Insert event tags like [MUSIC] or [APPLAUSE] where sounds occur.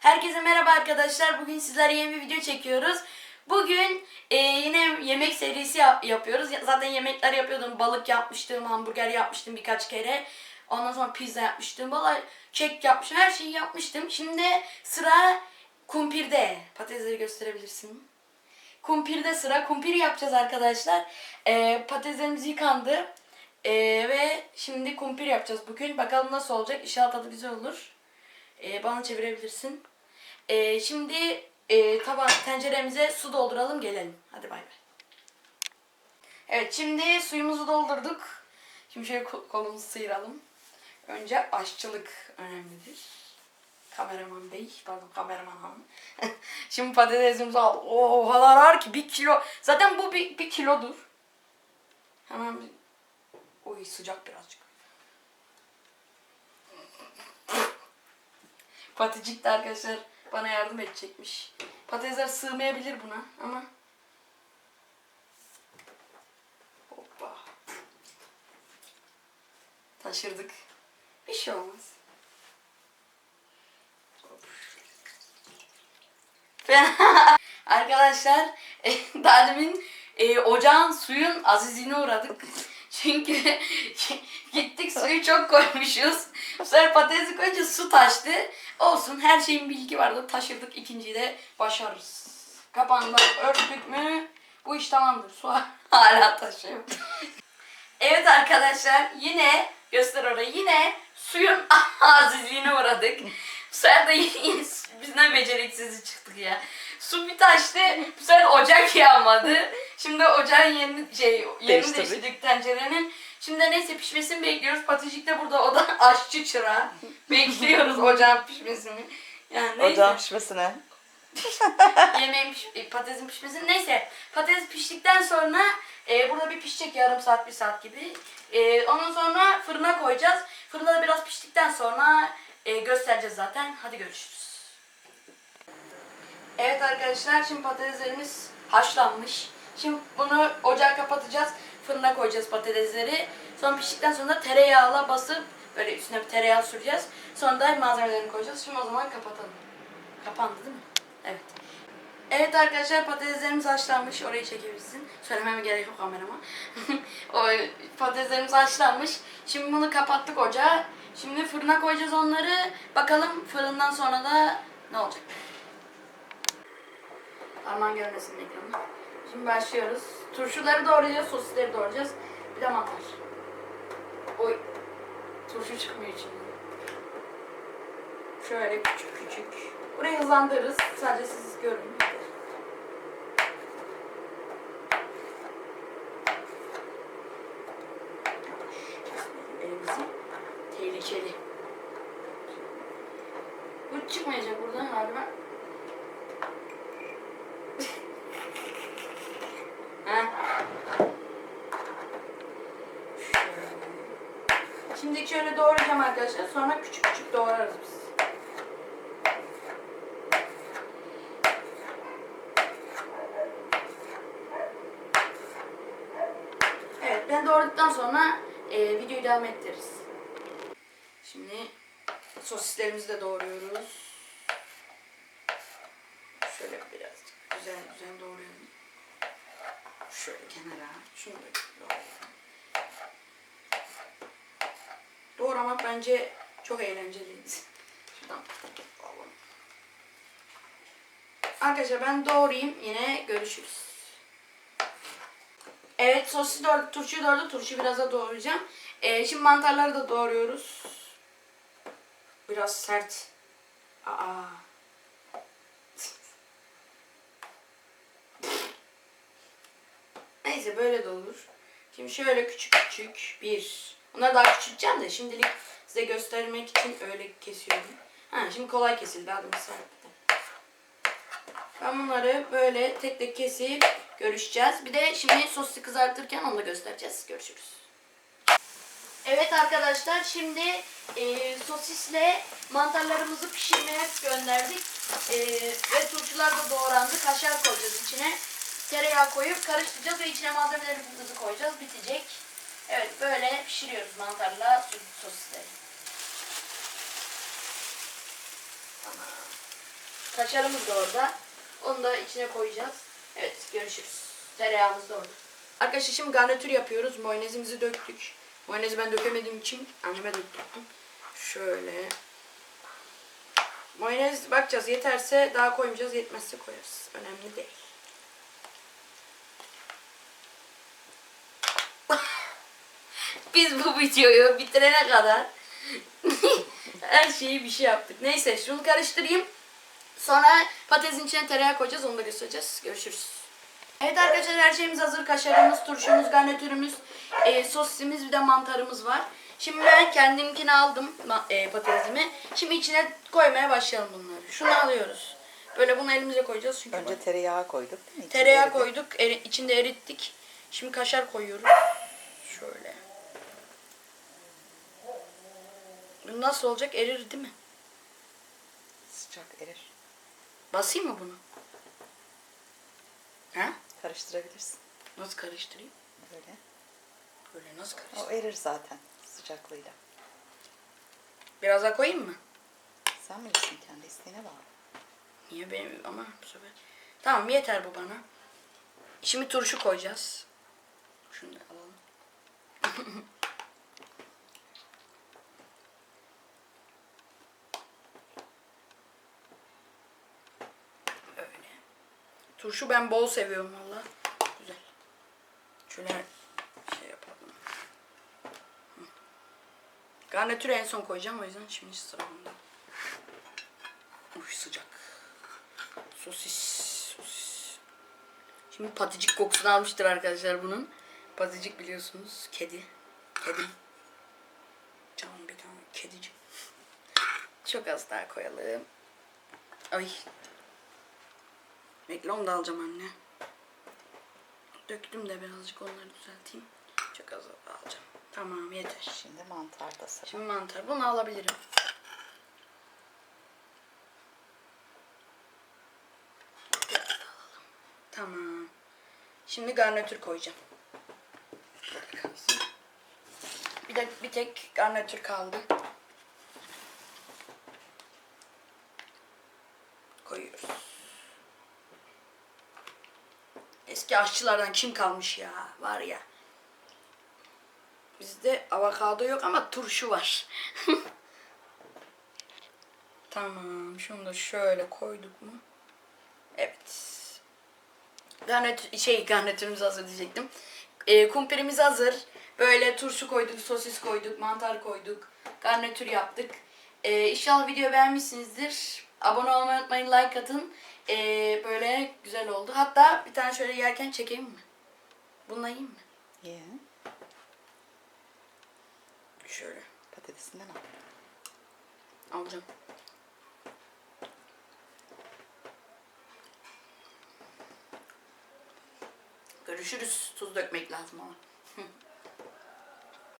Herkese merhaba arkadaşlar. Bugün sizlere yeni bir video çekiyoruz. Bugün e, yine yemek serisi yap- yapıyoruz. Ya- Zaten yemekler yapıyordum. Balık yapmıştım, hamburger yapmıştım birkaç kere. Ondan sonra pizza yapmıştım. Valla kek yapmıştım. Her şeyi yapmıştım. Şimdi sıra kumpirde. Patatesleri gösterebilirsin. Kumpirde sıra. Kumpir yapacağız arkadaşlar. E, patateslerimiz yıkandı. E, ve şimdi kumpir yapacağız bugün. Bakalım nasıl olacak. İnşallah tadı güzel olur. E, bana çevirebilirsin. E, şimdi e, tava tenceremize su dolduralım gelelim. Hadi bay bay. Evet şimdi suyumuzu doldurduk. Şimdi şöyle ko- kolumuzu sıyıralım. Önce aşçılık önemlidir. Kameraman bey, pardon kameraman hanım. [LAUGHS] şimdi patatesimizi al. Oo, o kadar ağır ki bir kilo. Zaten bu bir, bir kilodur. Hemen bir... Oy sıcak birazcık. Paticik de arkadaşlar bana yardım edecekmiş. Patatesler sığmayabilir buna ama. Hoppa. Taşırdık. Bir şey olmaz. [LAUGHS] Arkadaşlar [LAUGHS] e, e, ocağın suyun azizliğine uğradık. Çünkü [LAUGHS] gittik suyu çok koymuşuz. Bu sefer patatesi koyunca su taştı. Olsun her şeyin bilgi vardı. Taşırdık ikinciyi de başarırız. Kapağını örttük mü bu iş tamamdır. Su [LAUGHS] hala taşıyor. evet arkadaşlar yine göster orayı yine suyun [LAUGHS] azizliğine uğradık. Bu sefer de yine biz ne beceriksiz çıktık ya. Su bir taştı. Bu sefer ocak yanmadı. Şimdi ocağın yerini şey yerini Değiştirdik. değiştirdik tencerenin. Şimdi neyse pişmesini bekliyoruz. Paticik de burada o da [LAUGHS] aşçı çırağı. Bekliyoruz ocağın pişmesini. Yani neyse. Ocağın pişmesine. [LAUGHS] Yemeğin piş, e, patatesin pişmesini. Neyse patates piştikten sonra e, burada bir pişecek yarım saat bir saat gibi. E, ondan sonra fırına koyacağız. Fırında da biraz piştikten sonra e, göstereceğiz zaten. Hadi görüşürüz. Evet arkadaşlar şimdi patateslerimiz haşlanmış. Şimdi bunu ocağa kapatacağız. Fırına koyacağız patatesleri. Sonra piştikten sonra tereyağla basıp böyle üstüne bir tereyağı süreceğiz. Sonra da malzemelerini koyacağız. Şimdi o zaman kapatalım. Kapandı değil mi? Evet. Evet arkadaşlar patateslerimiz haşlanmış. Orayı çekebilirsin. Söylememe gerek yok kamerama. [LAUGHS] o patateslerimiz haşlanmış. Şimdi bunu kapattık ocağa. Şimdi fırına koyacağız onları. Bakalım fırından sonra da ne olacak. Parmağın görmesin ekranı. Şimdi başlıyoruz. Turşuları doğrayacağız, sosisleri doğrayacağız. Bir de mantar. Oy. Turşu çıkmıyor içinden. Şöyle küçük küçük. Burayı hızlandırırız. Sadece siz görün. Elimizi. Tehlikeli. Bu çıkmayacak buradan galiba. Heh. Şöyle. Şimdi şöyle doğrayacağım arkadaşlar. Sonra küçük küçük doğrarız biz. Evet ben doğradıktan sonra e, videoyu devam ettiririz. Şimdi sosislerimizi de doğruyoruz. Şöyle biraz güzel güzel doğrayalım. Şöyle kenara. Şunu da doğrayalım. Doğramak bence çok eğlenceliydi. Şuradan alalım. Arkadaşlar ben doğrayayım yine görüşürüz. Evet sosu doğru, turşuyu doğradık. Turşuyu biraz da doğrayacağım. Ee, şimdi mantarları da doğruyoruz. Biraz sert. Aa. Neyse böyle de olur. Şimdi şöyle küçük küçük bir. Bunları daha küçülteceğim de şimdilik size göstermek için öyle kesiyorum. Ha şimdi kolay kesildi adım serpti. Ben bunları böyle tek tek kesip görüşeceğiz. Bir de şimdi sosisi kızartırken onu da göstereceğiz. Görüşürüz. Evet arkadaşlar şimdi e, sosisle mantarlarımızı pişirmeye gönderdik. E, ve turşular da doğrandı. Kaşar koyacağız içine. Tereyağı koyup karıştıracağız ve içine malzemelerimizi koyacağız. Bitecek. Evet böyle pişiriyoruz mantarla sosisleri. Tamam. Kaşarımız da orada. Onu da içine koyacağız. Evet görüşürüz. Tereyağımız da orada. Arkadaşlar şimdi garnitür yapıyoruz. Mayonezimizi döktük. Mayonezi ben dökemediğim için anneme döktüm. Şöyle. Mayonez bakacağız. Yeterse daha koymayacağız. Yetmezse koyarız. Önemli değil. Biz bu videoyu bitirene kadar [LAUGHS] her şeyi bir şey yaptık. Neyse şunu karıştırayım. Sonra patatesin içine tereyağı koyacağız. Onu da göstereceğiz. Görüşürüz. Evet arkadaşlar her şeyimiz hazır. Kaşarımız, turşumuz, garnitürümüz, e, sosisimiz bir de mantarımız var. Şimdi ben kendimkini aldım e, patatesimi. Şimdi içine koymaya başlayalım bunları. Şunu alıyoruz. Böyle bunu elimize koyacağız çünkü Önce bak- tereyağı koyduk değil mi? İçine tereyağı eridi. koyduk. eri- içinde erittik. Şimdi kaşar koyuyoruz. Şöyle. Bu nasıl olacak? Erir değil mi? Sıcak erir. Basayım mı bunu? Ha? Karıştırabilirsin. Nasıl karıştırayım? Böyle. Böyle nasıl O karıştırayım? erir zaten sıcaklığıyla. Biraz daha koyayım mı? Sen bilirsin kendi isteğine bağlı. Niye benim ama bu sefer. Tamam yeter bu bana. Şimdi turşu koyacağız. Şunu da alalım. [LAUGHS] Öyle. Turşu ben bol seviyorum valla. Güzel. Şöyle şey yapalım. Garnitürü en son koyacağım o yüzden şimdi sıra bunda. Uy sıcak. Sosis. Sosis. Şimdi paticik kokusunu almıştır arkadaşlar bunun. Paticik biliyorsunuz. Kedi. Kedim. Canım bir tane kedicik. Çok az daha koyalım. Ay. Bekle onu da alacağım anne. Döktüm de birazcık onları düzelteyim. Çok az alacağım. Tamam yeter. Şimdi mantar da sıra. Şimdi mantar. Bunu alabilirim. Biraz daha alalım. Tamam. Şimdi garnitür koyacağım. Bir de bir tek garnitür kaldı. Koyuyoruz. Eski aşçılardan kim kalmış ya? Var ya. Bizde avokado yok ama turşu var. [LAUGHS] tamam. Şunu da şöyle koyduk mu? Evet. Garnitür, şey garnitürümüz hazır diyecektim. E, kumpirimiz hazır. Böyle turşu koyduk, sosis koyduk, mantar koyduk. Garnitür yaptık. E, inşallah video beğenmişsinizdir. Abone olmayı unutmayın, like atın. E, böyle güzel oldu. Hatta bir tane şöyle yerken çekeyim mi? Bununla yiyeyim mi? Ye. Şöyle. Patatesinden al. Alacağım. Görüşürüz. Tuz dökmek lazım ama. [LAUGHS]